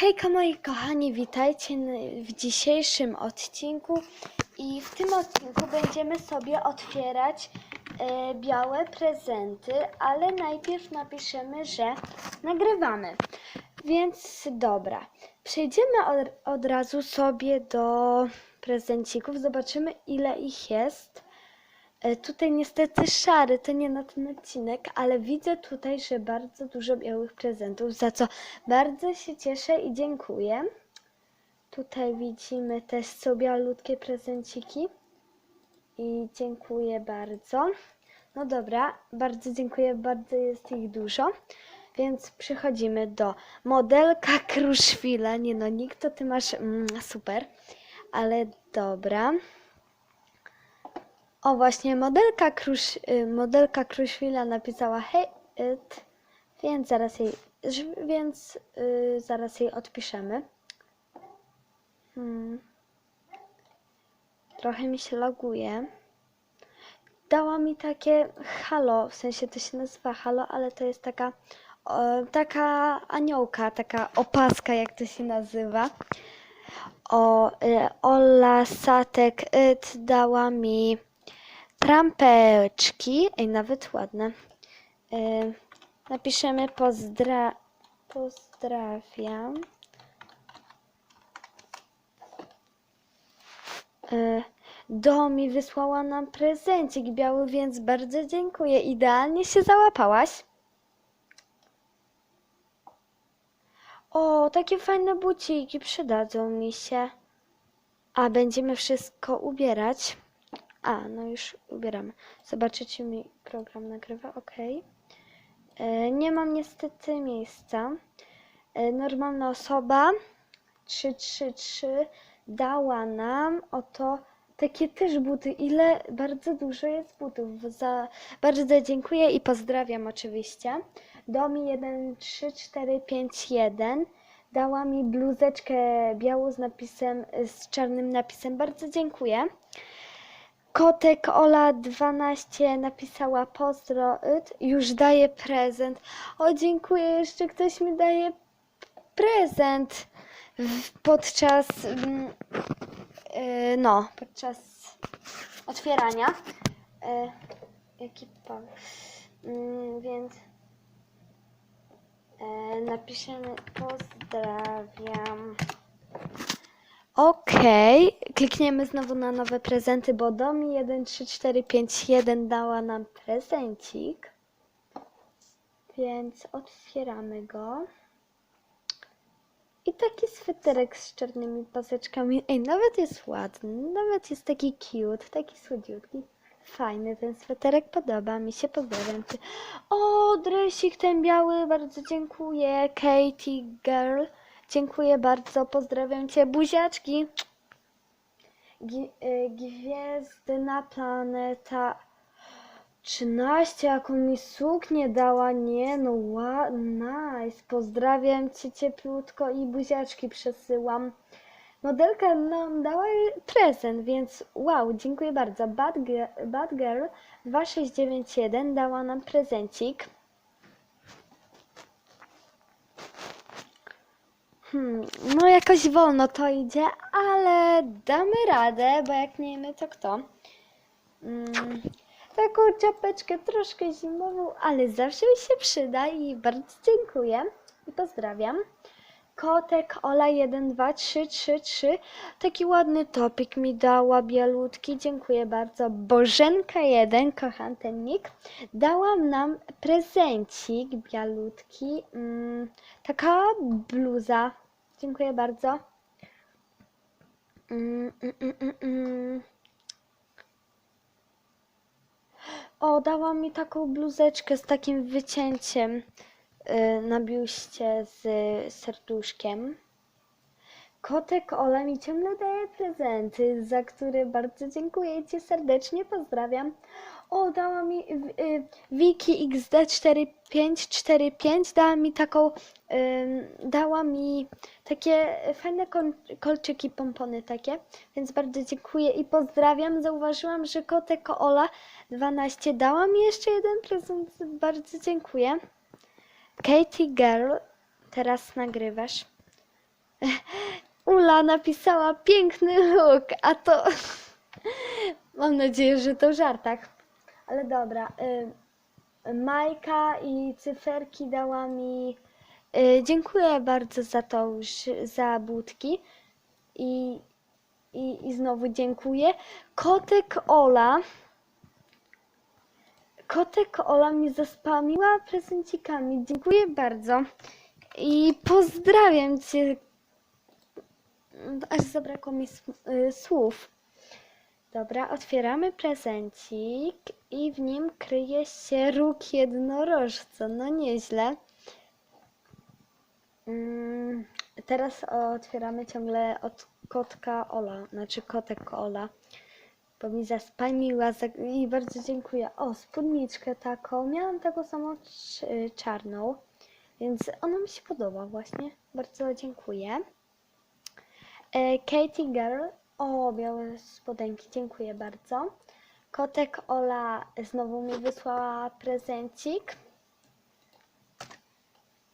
Hejka moi kochani, witajcie w dzisiejszym odcinku i w tym odcinku będziemy sobie otwierać e, białe prezenty, ale najpierw napiszemy, że nagrywamy. Więc dobra, przejdziemy od, od razu sobie do prezencików, zobaczymy ile ich jest. E, Tutaj niestety szary, to nie na ten odcinek, ale widzę tutaj, że bardzo dużo białych prezentów, za co bardzo się cieszę i dziękuję. Tutaj widzimy też są bialutkie prezenciki i dziękuję bardzo. No dobra, bardzo dziękuję, bardzo jest ich dużo. Więc przechodzimy do modelka Kruszwila. Nie no, nikt to ty masz mm, super, ale dobra. O właśnie, modelka, Krusz, y, modelka Kruszwila napisała hej, it, więc zaraz jej, więc y, zaraz jej odpiszemy. Hmm. Trochę mi się loguje. Dała mi takie halo, w sensie to się nazywa halo, ale to jest taka, o, taka aniołka, taka opaska, jak to się nazywa. O, y, Ola Satek it dała mi trampeczki, ej, nawet ładne. Y, napiszemy pozdra pozdrawiam. Y, Domi wysłała nam prezencik biały, więc bardzo dziękuję. Idealnie się załapałaś. O, takie fajne buciki przydadzą mi się. A będziemy wszystko ubierać. A, no już ubieramy. Zobaczycie mi program nagrywa, ok. E, nie mam niestety miejsca. E, normalna osoba 333 dała nam oto takie też buty. Ile bardzo dużo jest butów. Za, bardzo dziękuję i pozdrawiam oczywiście. Domi 13451 dała mi bluzeczkę białą z napisem, z czarnym napisem. Bardzo dziękuję. Kotek Ola 12 napisała pozdro, już daje prezent. O, dziękuję, jeszcze ktoś mi daje prezent podczas, mm, yy, no, podczas otwierania. Yy, jaki pan? Mm, więc yy, napiszemy pozdrawiam. Okej, klikniemy znowu na nowe prezenty, bo Domi 13451 dała nam prezencik. Więc otwieramy go. I taki sweterek z czarnymi paseczkami. Ej, nawet jest ładny, nawet jest taki cute, taki słodziutki. Fajny ten sweterek, podoba mi się, pozdrawiam cię. O, dresik ten biały, bardzo dziękuję. Katie Girl, dziękuję bardzo, pozdrawiam cię. Buziaczki. Gi- y, Gwiezdna planeta 13, jaką mi suknię dała, nie no, nice, pozdrawiam cię cieplutko i buziaczki przesyłam. Modelka nam dała prezent, więc wow, dziękuję bardzo. Bad, Ge- Bad Girl 2691 dała nam prezencik. Hmm, no jakoś wolno to idzie, ale damy radę, bo jak nie my, to kto? Mm, taką czapeczkę troszkę zimową, ale zawsze mi się przyda i bardzo dziękuję i pozdrawiam. Kotek Ola 12333 taki ładny topik mi dała bielutki, dziękuję bardzo. Bożenka 1, kocham ten nick, dała nam prezencik bialutki, mm, taka bluza, dziękuję bardzo. Mm, mm, mm, mm, mm. O, dała mi taką bluzeczkę z takim wycięciem na biuście z serduszkiem. Kotek Ola mi ciągle daje prezenty, za które bardzo dziękuję Ci serdecznie, pozdrawiam. O, dała mi y, y, Wiki XD4545, dała mi taką, dała mi takie fajne kolczyki, pompony takie, więc bardzo dziękuję i pozdrawiam. Zauważyłam, że kotek Ola 12 dała mi jeszcze jeden prezent, bardzo dziękuję. Katie Girl, teraz nagrywasz. Ola napisała piękny look, a to mam nadzieję, że to w żartach. Ale dobra. Y, Majka i cyferki dała mi. Y, dziękuję bardzo za to już, za budki. I, i, I znowu dziękuję. Kotek Ola. Kotek Ola mnie zaspamiła prezencikami. Dziękuję bardzo. I pozdrawiam cię. Aż zabrakło mi y, słów. Dobra, otwieramy prezencik i w nim kryje się róg jednorożca. No nieźle. Mm, teraz otwieramy ciągle od kotka Ola, znaczy kotek Ola, bo mi zaspamiła za- i bardzo dziękuję. O, spódniczkę taką, miałam taką samą cz- czarną, więc ona mi się podoba właśnie. Bardzo dziękuję. E, Katie Girl, o, białe spodenki, dziękuję bardzo. Kotek Ola znowu mi wysłała prezencik.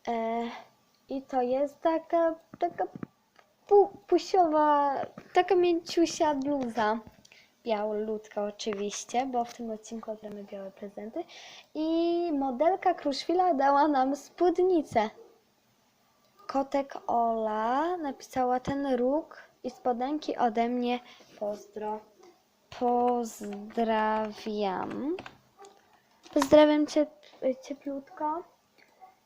E, I to jest taka, taka pu, pusiowa, taka mięciusia bluza. Białutka oczywiście, bo w tym odcinku oddamy białe prezenty. I modelka Kruszwila dała nam spódnicę. Kotek Ola napisała ten róg i spodenki ode mnie pozdro. Pozdrawiam. Pozdrawiam cię cieplutko.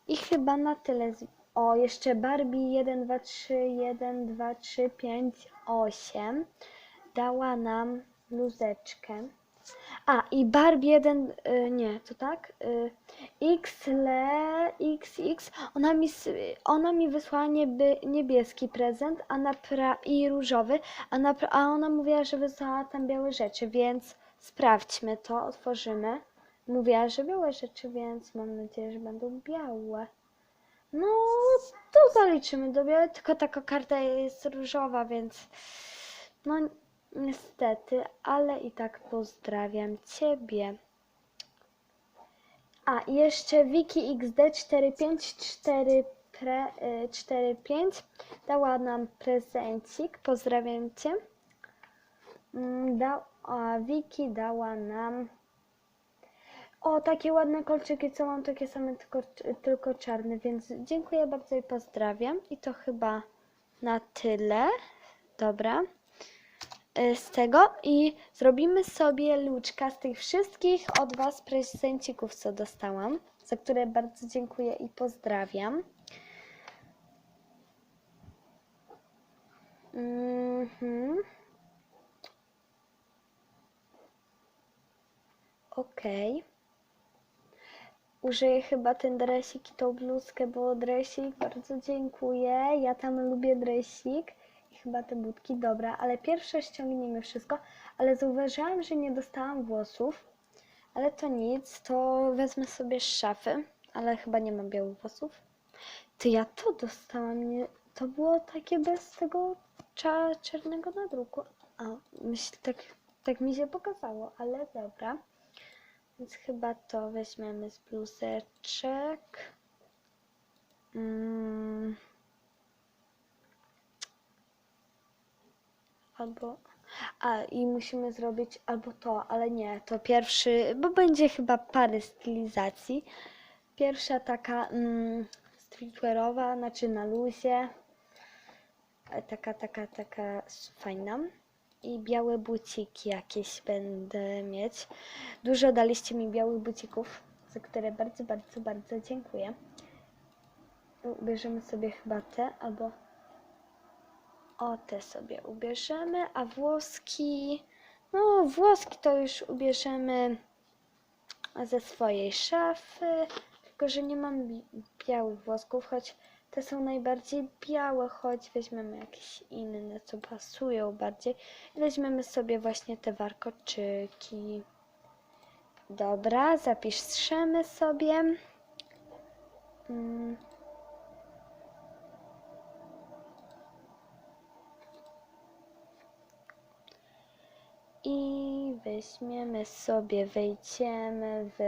I chyba na tyle. z- O, jeszcze Barbie 1, 2, 3, 1, 2, 3, 5, 8 dała nam bluzeczkę. A, i Barbie 1, y, nie, to tak? Y, XLE, XX, ona mi, ona mi wysłała nieby, niebieski prezent a na pra, i różowy, a, a ona mówiła, że wysłała tam białe rzeczy, więc sprawdźmy to, otworzymy. Mówiła, że białe rzeczy, więc mam nadzieję, że będą białe. No, to zaliczymy do białe, tylko taka karta jest różowa, więc no niestety, ale i tak pozdrawiam Ciebie. A, jeszcze Wiki XD 4545 dała nam prezencik. Pozdrawiam Cię. Mm, Da, a Wiki dała nam o, takie ładne kolczyki, co mam takie same, tylko, tylko czarne, więc dziękuję bardzo i pozdrawiam. I to chyba na tyle. Dobra. Y, Z tego i zrobimy sobie luczka z tych wszystkich od Was prezencików, co dostałam, za które bardzo dziękuję i pozdrawiam. Mhm. Okej. Użyję chyba ten dresik i tą bluzkę, bo dresik, bardzo dziękuję. Ja tam lubię dresik chyba te budki, dobra, ale pierwsze ściągniemy wszystko, ale zauważyłam, że nie dostałam włosów, ale to nic, to wezmę sobie szafy, ale chyba nie mam białych włosów. Ty, ja to dostałam, nie, to było takie bez tego cza, czarnego nadruku. A, myśl, tak, tak mi się pokazało, ale dobra. Więc chyba to weźmiemy z bluzeczek. Mm. Albo. A i musimy zrobić albo to, ale nie, to pierwszy, bo będzie chyba parę stylizacji. Pierwsza taka mm, streetwearowa, znaczy na luzie. E, Taka, taka, taka fajna. I białe buciki jakieś będę mieć. Dużo daliście mi białych bucików, za które bardzo, bardzo, bardzo dziękuję. Ubierzemy sobie chyba te, albo o te sobie ubierzemy, a włoski, no włoski to już ubierzemy ze swojej szafy, tylko że nie mam bi- białych włosków, choć te są najbardziej białe, choć weźmiemy jakieś inne, co pasują bardziej. Weźmiemy sobie właśnie te warkoczyki. Dobra, zapiszemy sobie. Mm. I weźmiemy sobie, wejdziemy w